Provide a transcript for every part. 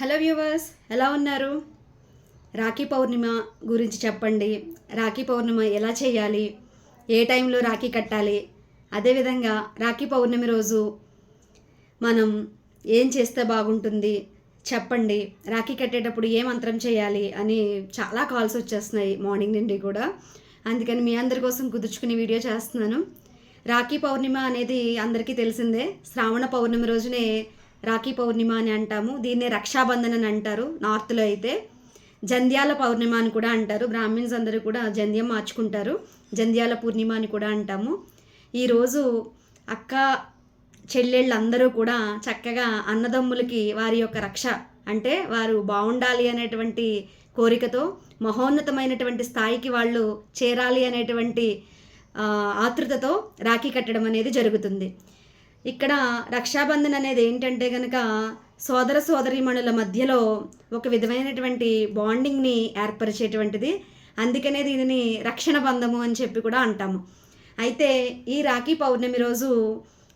Hello viewers ఎలా ఉన్నారు? రాఖీ పౌర్ణిమ గురించి చెప్పండి. రాఖీ పౌర్ణిమ ఎలా చేయాలి? ఏ టైంలో రాఖీ కట్టాలి? అదేవిధంగా రాఖీ పౌర్ణమి రోజు మనం ఏం చేస్తే బాగుంటుంది? చెప్పండి. రాఖీ కట్టేటప్పుడు ఏ మంత్రం చేయాలి? అని చాలా కాల్స్ వచ్చేస్తున్నాయి మార్నింగ్ నుండి కూడా. అందుకని మీ అందరి కోసం కుదుర్చుకునే వీడియో చేస్తున్నాను. రాఖీ పౌర్ణిమ అనేది అందరికీ తెలిసిందే. శ్రావణ పౌర్ణమి రోజునే రాఖీ పౌర్ణిమ అని అంటాము. దీన్నే రక్షాబంధన్ అని అంటారు. నార్త్లో అయితే జంధ్యాల పౌర్ణిమ అని కూడా అంటారు. బ్రాహ్మిన్స్ అందరూ కూడా జంధ్యం మార్చుకుంటారు. జంధ్యాల పూర్ణిమ అని కూడా అంటాము. ఈరోజు అక్క చెల్లెళ్ళందరూ కూడా చక్కగా అన్నదమ్ములకి వారి యొక్క రక్ష అంటే వారు బాగుండాలి అనేటువంటి కోరికతో మహోన్నతమైనటువంటి స్థాయికి వాళ్ళు చేరాలి అనేటువంటి ఆతృతతో రాఖీ కట్టడం అనేది జరుగుతుంది. ఇక్కడ రక్షాబంధన్ అనేది ఏంటంటే కనుక సోదర సోదరీమణుల మధ్యలో ఒక విధమైనటువంటి బాండింగ్ని ఏర్పరిచేటువంటిది. అందుకనే దీనిని రక్షణ బంధము అని చెప్పి కూడా అంటాము. అయితే ఈ రాఖీ పౌర్ణమి రోజు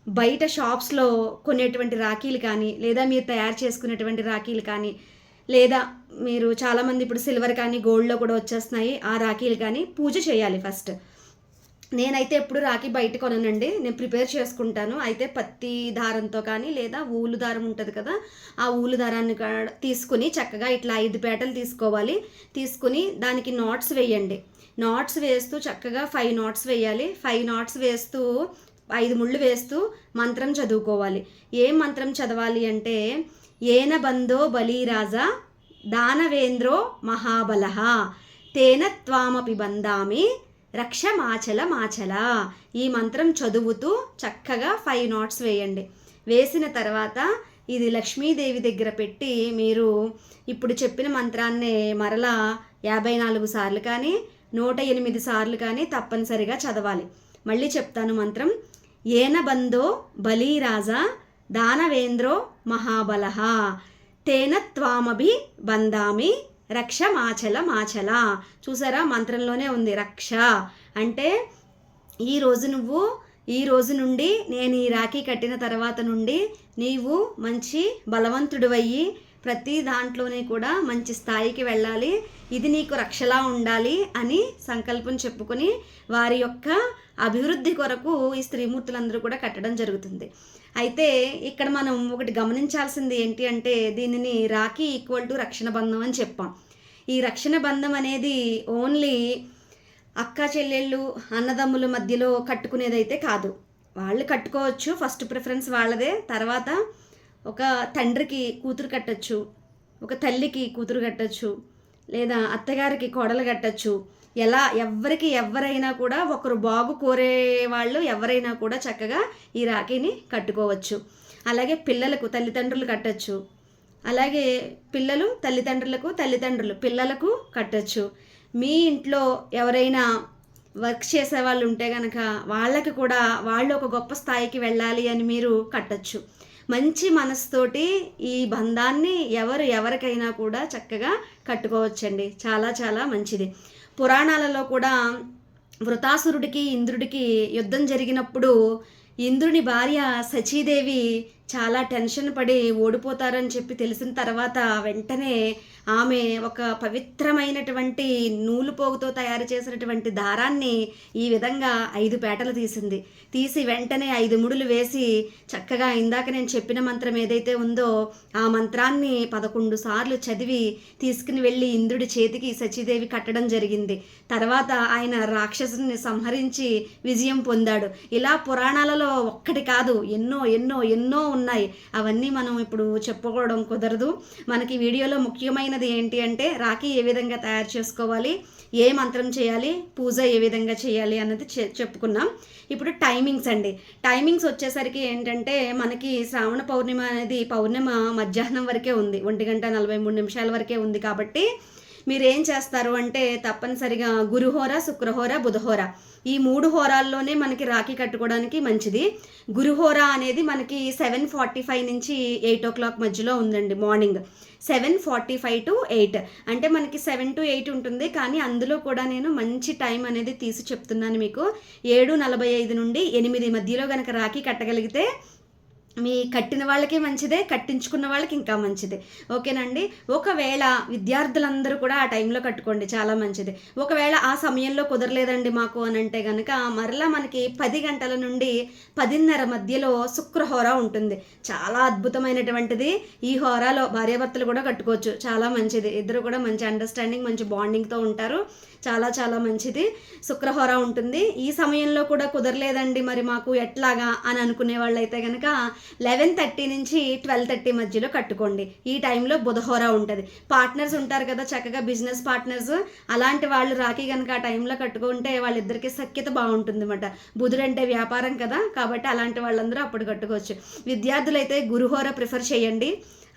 బయట షాప్స్లో కొనేటువంటి రాఖీలు కానీ లేదా మీరు తయారు చేసుకునేటువంటి రాఖీలు కానీ లేదా మీరు చాలామంది ఇప్పుడు సిల్వర్ కానీ గోల్డ్లో కూడా వచ్చేస్తున్నాయి ఆ రాఖీలు కానీ పూజ చేయాలి ఫస్ట్. నేనైతే ఎప్పుడు రాఖీ బయట కొనండి నేను ప్రిపేర్ చేసుకుంటాను. అయితే పత్తి దారంతో కానీ లేదా ఊలు దారం ఉంటుంది కదా ఆ ఊలు దారాన్ని తీసుకుని చక్కగా ఇట్లా ఐదు పేటలు తీసుకోవాలి. తీసుకుని దానికి నాట్స్ వేయండి. నాట్స్ వేస్తూ చక్కగా ఫైవ్ నాట్స్ వేయాలి. ఫైవ్ నాట్స్ వేస్తూ ఐదు ముళ్ళు వేస్తూ మంత్రం చదువుకోవాలి. ఏం మంత్రం చదవాలి అంటే ఏన బందో బలీరాజా దానవేంద్రో మహాబలహ తేన త్వామపి బందామి రక్ష మాచల మాచల. ఈ మంత్రం చదువుతూ చక్కగా ఫైవ్ నాట్స్ వేయండి. వేసిన తర్వాత ఇది లక్ష్మీదేవి దగ్గర పెట్టి మీరు ఇప్పుడు చెప్పిన మంత్రాన్ని మరలా యాభై నాలుగు సార్లు కానీ నూట ఎనిమిది సార్లు కానీ తప్పనిసరిగా చదవాలి. మళ్ళీ చెప్తాను మంత్రం. ఏనబందో బలీరాజా దానవేంద్రో మహాబలహ. తేన త్వామభి బందామి రక్ష మాచల మాచల. చూసారా? మంత్రంలోనే ఉంది రక్ష. అంటే ఈ రోజు నువ్వు ఈ రోజు నుండి నేను ఈ రాఖీ కట్టిన తర్వాత నుండి నీవు మంచి బలవంతుడివయ్యి ప్రతి దాంట్లోనే కూడా మంచి స్థాయికి వెళ్ళాలి ఇది నీకు రక్షలా ఉండాలి అని సంకల్పం చెప్పుకొని వారి యొక్క అభివృద్ధి కొరకు ఈ స్త్రీమూర్తులందరూ కూడా కట్టడం జరుగుతుంది. అయితే ఇక్కడ మనం ఒకటి గమనించాల్సింది ఏంటి అంటే దీనిని రాఖీ ఈక్వల్ టు రక్షణ బంధం అని చెప్పాం. ఈ రక్షణ బంధం అనేది ఓన్లీ అక్క చెల్లెళ్ళు అన్నదమ్ముల మధ్యలో కట్టుకునేదైతే కాదు. వాళ్ళు కట్టుకోవచ్చు ఫస్ట్ ప్రిఫరెన్స్ వాళ్ళదే. తర్వాత ఒక తండ్రికి కూతురు కట్టచ్చు ఒక తల్లికి కూతురు కట్టచ్చు లేదా అత్తగారికి కోడలు కట్టచ్చు. ఎలా ఎవరికి ఎవరైనా కూడా ఒకరు బాగు కోరే వాళ్ళు ఎవరైనా కూడా చక్కగా ఈ రాఖీని కట్టుకోవచ్చు. అలాగే పిల్లలకు తల్లిదండ్రులు కట్టచ్చు. అలాగే పిల్లలు తల్లిదండ్రులకు తల్లిదండ్రులు పిల్లలకు కట్టచ్చు. మీ ఇంట్లో ఎవరైనా వర్క్ చేసే వాళ్ళు ఉంటే కనుక వాళ్ళకి కూడా వాళ్ళు ఒక గొప్ప స్థాయికి వెళ్ళాలి అని మీరు కట్టచ్చు. మంచి మనసుతోటి ఈ బంధాన్ని ఎవరు ఎవరికైనా కూడా చక్కగా కట్టుకోవచ్చండి. చాలా చాలా మంచిది. పురాణాలలో కూడా వృతాసురుడికి ఇంద్రుడికి యుద్ధం జరిగినప్పుడు ఇంద్రుని భార్య సచీదేవి చాలా టెన్షన్ పడి ఓడిపోతారని చెప్పి తెలిసిన తర్వాత వెంటనే ఆమె ఒక పవిత్రమైనటువంటి నూలు పోగుతో తయారు చేసినటువంటి దారాన్ని ఈ విధంగా ఐదు పేటలు తీసింది. తీసి వెంటనే ఐదు ముడులు వేసి చక్కగా ఇందాక నేను చెప్పిన మంత్రం ఏదైతే ఉందో ఆ మంత్రాన్ని పదకొండు సార్లు చదివి తీసుకుని వెళ్ళి ఇంద్రుడి చేతికి సచీదేవి కట్టడం జరిగింది. తర్వాత ఆయన రాక్షసుని సంహరించి విజయం పొందాడు. ఇలా పురాణాలలో ఒక్కటి కాదు ఎన్నో ఎన్నో ఎన్నో ఉన్నాయి. అవన్నీ మనం ఇప్పుడు చెప్పుకోవడం కుదరదు. మనకి వీడియోలో ముఖ్యమైనది ఏంటి అంటే రాఖీ ఏ విధంగా తయారు చేసుకోవాలి ఏ మంత్రం చేయాలి పూజ ఏ విధంగా చేయాలి అన్నది చెప్పుకున్నాం. ఇప్పుడు టైమింగ్స్ అండి. టైమింగ్స్ వచ్చేసరికి ఏంటంటే మనకి శ్రావణ పౌర్ణిమ అనేది పౌర్ణిమ మధ్యాహ్నం వరకే ఉంది. ఒంటి గంట నలభై మూడు నిమిషాల వరకే ఉంది కాబట్టి మీరు ఏం చేస్తారు అంటే తప్పనిసరిగా గురుహోర శుక్రహోర బుధహోర. ఈ మూడు హోరాల్లోనే మనకి రాఖీ కట్టుకోవడానికి మంచిది. గురుహోర అనేది మనకి సెవెన్ ఫార్టీ ఫైవ్ నుంచి ఎయిట్ ఓ క్లాక్ మధ్యలో ఉందండి morning. Seven forty five to eight. అంటే మనకి సెవెన్ టు ఎయిట్ ఉంటుంది. కానీ అందులో కూడా నేను మంచి టైం అనేది తీసి చెప్తున్నాను మీకు. ఏడు నలభై ఐదు నుండి ఎనిమిది మధ్యలో కనుక రాఖీ కట్టగలిగితే మీ కట్టిన వాళ్ళకి మంచిదే కట్టించుకున్న వాళ్ళకి ఇంకా మంచిదే. ఓకేనండి? ఒకవేళ విద్యార్థులందరూ కూడా ఆ టైంలో కట్టుకోండి చాలా మంచిది. ఒకవేళ ఆ సమయంలో కుదరలేదండి మాకు అని అంటే కనుక మరలా మనకి పది గంటల నుండి పదిన్నర మధ్యలో శుక్రహోర ఉంటుంది. చాలా అద్భుతమైనటువంటిది. ఈ హోరాలో భార్యాభర్తలు కూడా కట్టుకోవచ్చు. చాలా మంచిది. ఇద్దరు కూడా మంచి అండర్స్టాండింగ్ మంచి బాండింగ్తో ఉంటారు. చాలా చాలా మంచిది. శుక్రహోర ఉంటుంది. ఈ సమయంలో కూడా కుదరలేదండి మరి మాకు ఎట్లాగా అని అనుకునే వాళ్ళైతే కనుక లెవెన్ థర్టీ నుంచి ట్వెల్వ్ థర్టీ మధ్యలో కట్టుకోండి. ఈ టైంలో బుధహోర ఉంటుంది. పార్ట్నర్స్ ఉంటారు కదా చక్కగా బిజినెస్ పార్ట్నర్స్. అలాంటి వాళ్ళు రాఖీ కనుక ఆ టైంలో కట్టుకుంటే వాళ్ళిద్దరికీ సఖ్యత బాగుంటుంది అనమాట బుధుడు అంటే వ్యాపారం కదా కాబట్టి అలాంటి వాళ్ళందరూ అప్పుడు కట్టుకోవచ్చు. విద్యార్థులైతే గురుహోర ప్రిఫర్ చేయండి.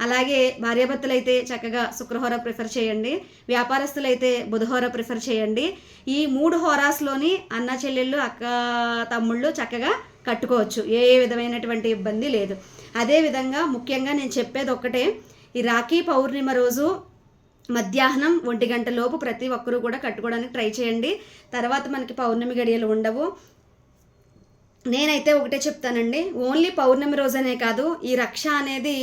అలాగే భార్యాభర్తలు అయితే చక్కగా శుక్రహోర ప్రిఫర్ చేయండి. వ్యాపారస్తులైతే బుధహోర ప్రిఫర్ చేయండి. ఈ మూడు హోరాస్లోని అన్న చెల్లెళ్ళు అక్క తమ్ముళ్ళు చక్కగా కట్టుకోవచ్చు. ఏ విధమైనటువంటి ఇబ్బంది లేదు. అదేవిధంగా ముఖ్యంగా నేను చెప్పేది ఒక్కటే. ఈ రాఖీ పౌర్ణిమ రోజు మధ్యాహ్నం ఒంటి గంట లోపు ప్రతి ఒక్కరూ కూడా కట్టుకోవడానికి ట్రై చేయండి. తర్వాత మనకి పౌర్ణమి గడియలు ఉండవు. నేనైతే ఒకటే చెప్తానండి ఓన్లీ పౌర్ణమి రోజనే కాదు ఈ రక్ష అనేది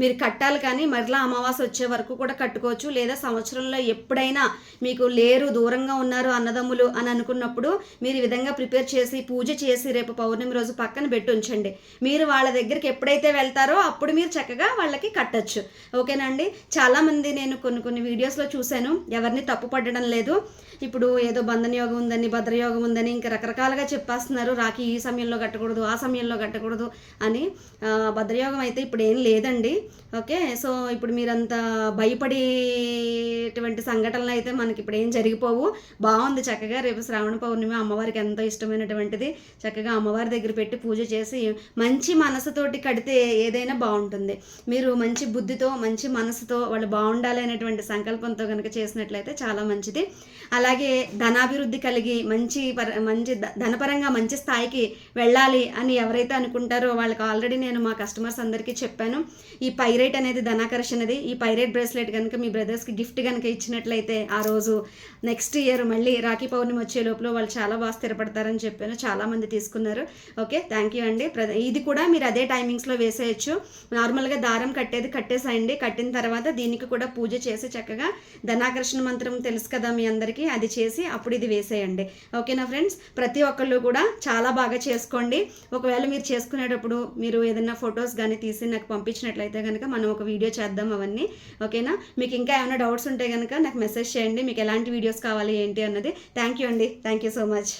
మీరు కట్టాలి కానీ మరలా అమావాస్య వచ్చే వరకు కూడా కట్టుకోవచ్చు. లేదా సంవత్సరంలో ఎప్పుడైనా మీకు లేరు దూరంగా ఉన్నారు అన్నదమ్ములు అని అనుకున్నప్పుడు మీరు ఈ విధంగా ప్రిపేర్ చేసి పూజ చేసి రేపు పౌర్ణమి రోజు పక్కన పెట్టి ఉంచండి. మీరు వాళ్ళ దగ్గరికి ఎప్పుడైతే వెళ్తారో అప్పుడు మీరు చక్కగా వాళ్ళకి కట్టచ్చు. ఓకేనండి చాలామంది నేను కొన్ని కొన్ని వీడియోస్లో చూశాను ఎవరిని తప్పు పడడం లేదు. ఇప్పుడు ఏదో బంధన యోగం ఉందని భద్రయోగం ఉందని ఇంకా రకరకాలుగా చెప్పేస్తున్నారు. రాకి ఈ సమయంలో కట్టకూడదు ఆ సమయంలో కట్టకూడదు అని భద్రయోగం అయితే ఇప్పుడు ఏం లేదండి. ఓకే? సో ఇప్పుడు మీరంత భయపడేటువంటి సంఘటనలు అయితే మనకి ఇప్పుడు ఏం జరిగిపోవు. బాగుంది చక్కగా. రేపు శ్రావణ పౌర్ణమి అమ్మవారికి ఎంతో ఇష్టమైనటువంటిది. చక్కగా అమ్మవారి దగ్గర పెట్టి పూజ చేసి మంచి మనసుతోటి కడితే ఏదైనా బాగుంటుంది. మీరు మంచి బుద్ధితో మంచి మనసుతో వాళ్ళు బాగుండాలి అనేటువంటి సంకల్పంతో కనుక చేసినట్లయితే చాలా మంచిది. అలాగే ధనాభివృద్ధి కలిగి మంచి పర మంచి ధనపరంగా మంచి స్థాయికి వెళ్ళాలి అని ఎవరైతే అనుకుంటారో వాళ్ళకి ఆల్రెడీ నేను మా కస్టమర్స్ అందరికీ చెప్పాను. ఈ పైరేట్ అనేది ధనాకర్షణది. ఈ పైరేట్ బ్రేస్లెట్ కనుక మీ బ్రదర్స్కి గిఫ్ట్ కనుక ఇచ్చినట్లయితే ఆ రోజు నెక్స్ట్ ఇయర్ మళ్ళీ రాఖీ పౌర్ణమి వచ్చే లోపల వాళ్ళు చాలా బాగా స్థిరపడతారని చెప్పాను. చాలామంది తీసుకున్నారు. ఓకే థ్యాంక్ యూ అండి. ఇది కూడా మీరు అదే టైమింగ్స్లో వేసేయచ్చు. నార్మల్గా దారం కట్టేది కట్టేసేయండి. కట్టిన తర్వాత దీనికి కూడా పూజ చేసి చక్కగా ధనాకర్షణ మంత్రం తెలుసు కదా మీ అందరికీ అది చేసి అప్పుడు ఇది వేసేయండి. ఓకేనా ఫ్రెండ్స్? ప్రతి ఒక్కళ్ళు కూడా చాలా బాగా చేసుకోండి. ఒకవేళ మీరు చేసుకునేటప్పుడు మీరు ఏదైనా ఫొటోస్ కానీ తీసి నాకు పంపించినట్లయితే కనుక మనం ఒక వీడియో చేద్దాం అవన్నీ. ఓకేనా? మీకు ఇంకా ఏమైనా డౌట్స్ ఉంటే కనుక నాకు మెసేజ్ చేయండి. మీకు ఎలాంటి వీడియోస్ కావాలి ఏంటి అన్నది. థ్యాంక్ యూ అండి. Thank you so much.